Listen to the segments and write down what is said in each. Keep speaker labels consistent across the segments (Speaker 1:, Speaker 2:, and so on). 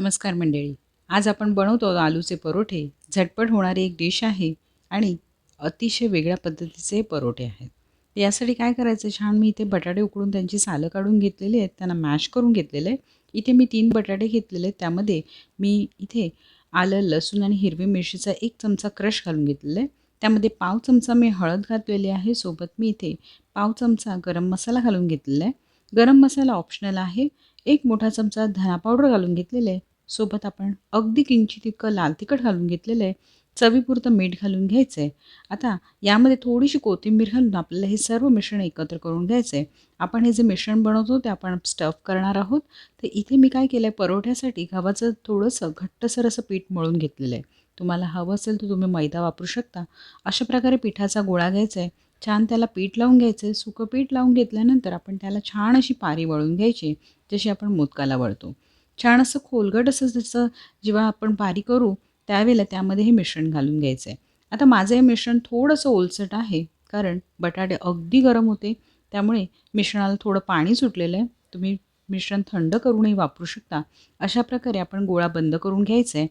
Speaker 1: नमस्कार मंडळी. आज आपण बनवतो आलूचे परोठे. झटपट होणारी एक डिश आहे आणि अतिशय वेगळ्या पद्धतीचे परोठे आहेत. यासाठी काय करायचं? छान मी इथे बटाटे उकडून त्यांची सालं काढून घेतलेली आहेत. त्यांना मॅश करून घेतलेलं आहे. इथे मी तीन बटाटे घेतलेले आहेत. त्यामध्ये मी इथे आलं लसूण आणि हिरवी मिरचीचा एक चमचा क्रश घालून घेतलेला आहे. त्यामध्ये पाव चमचा मी हळद घातलेली आहे. सोबत मी इथे पाव चमचा गरम मसाला घालून घेतलेला आहे. गरम मसाला ऑप्शनल आहे. एक मोठा चमचा धना पावडर घालून घेतलेला आहे. सोबत आपण अगदी किंचित इतकं लाल तिखट घालून घेतलेलं आहे. चवीपुरतं मीठ घालून घ्यायचं आहे आता यामध्ये थोडीशी कोथिंबीर घालून आपल्याला हे सर्व मिश्रण एकत्र करून घ्यायचं आहे आपण हे जे मिश्रण बनवतो ते आपण स्टफ करणार आहोत. तर इथे मी काय केलं आहे परोठ्यासाठी गव्हाचं थोडंसं घट्टसर असं पीठ मळून घेतलेलं आहे. तुम्हाला हवं असेल तर तुम्ही मैदा वापरू शकता. अशा प्रकारे पिठाचा गोळा घ्यायचा आहे छान त्याला पीठ लावून घ्यायचं आहे सुकं पीठ लावून घेतल्यानंतर आपण त्याला छान अशी पारी वळून घ्यायची जशी आपण मोदकाला वळतो. छान असं खोलगट असं जसं जेव्हा आपण पारी करू त्यावेळेला त्यामध्ये हे मिश्रण घालून घ्यायचं आहे आता माझं हे मिश्रण थोडंसं ओलसट आहे कारण बटाटे अगदी गरम होते त्यामुळे मिश्रणाला थोडं पाणी सुटलेलं आहे. तुम्ही मिश्रण थंड करूनही वापरू शकता. अशा प्रकारे आपण गोळा बंद करून घ्यायचं आहे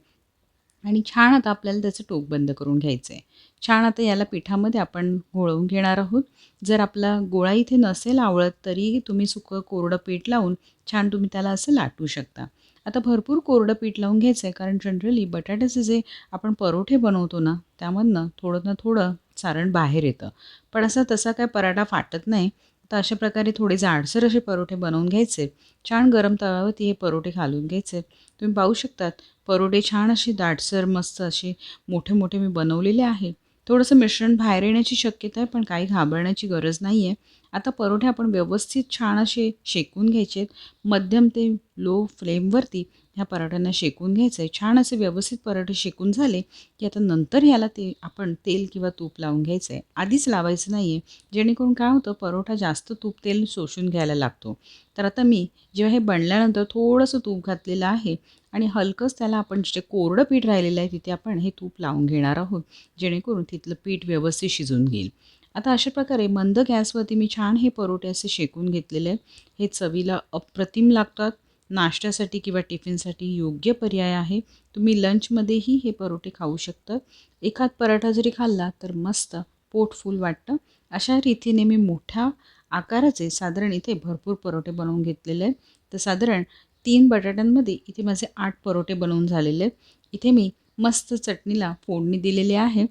Speaker 1: आणि छान आता आपल्याला त्याचं टोक बंद करून घ्यायचं आहे छान आता याला पिठामध्ये आपण घोळवून घेणार आहोत. जर आपला गोळा इथे नसेल आवळत तरी तुम्ही सुकं कोरडं पीठ लावून छान तुम्ही त्याला असं लाटू शकता. आता भरपूर कोरडं पीठ लावून घ्यायचं आहे कारण जनरली बटाट्याचे जे आपण परोठे बनवतो ना त्यामधनं थोडं ना थोडं सारण बाहेर येतं. पण असा तसा काय पराठा फाटत नाही. तर अशा प्रकारे थोडे जाडसर असे परोठे बनवून घ्यायचे. छान गरम तव्यावरती हे परोठे घालून घ्यायचे. तुम्ही पाहू शकतात परोठे छान असे दाटसर मस्त असे मोठे मोठे मी बनवलेले आहे. थोडंसं मिश्रण बाहेर येण्याची शक्यता आहे पण काही घाबरण्याची गरज नाही आहे आता परोठे आपण व्यवस्थित छान असे शेकून घ्यायचे मध्यम ते लो फ्लेमवरती ह्या पराठ्यांना शेकून घ्यायचं आहे. छान असे व्यवस्थित पराठे शेकून झाले की आता नंतर याला ते आपण तेल किंवा तूप लावून घ्यायचं आहे. आधीच लावायचं नाही आहे जेणेकरून काय होतं परोठा जास्त तूप तेल शोषून घ्यायला लागतो. तर आता मी जेव्हा हे बनल्यानंतर थोडंसं तूप घातलेलं आहे आणि हलकंच त्याला आपण जे कोरडं पीठ राहिलेलं आहे तिथे आपण हे तूप लावून घेणार आहोत. जेणेकरून तिथलं पीठ व्यवस्थित शिजून घेईल. आता अशा प्रकारे मंद गॅसवरती मी छान हे परोठे असे शेकून घेतलेले आहेत. हे चवीला अप्रतिम लागतात. नाश्त्यासाठी किंवा टिफिनसाठी योग्य पर्याय आहे. तुम्ही लंचमध्येही हे परोठे खाऊ शकता. एखाद पराठा जरी खाल्ला तर मस्त पोट फुल वाटतं. अशा रीतीने मी मोठ्या आकाराचे साधारण इथे भरपूर परोठे बनवून घेतलेले आहेत. तर साधारण तीन बटाट्यांमध्ये इथे माझे आठ परोठे बनवून झालेले आहेत. इथे मी मस्त चटणीला फोडणी दिलेली आहे.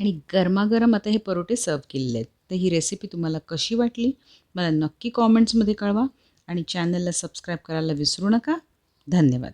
Speaker 1: आणि गरमागरम आता हे परोठे सर्व केलेले आहेत. तर ही रेसिपी तुम्हाला कशी वाटली? मला नक्की कॉमेंट्समध्ये कळवा आणि चॅनलला सबस्क्राईब करायला विसरू नका. धन्यवाद.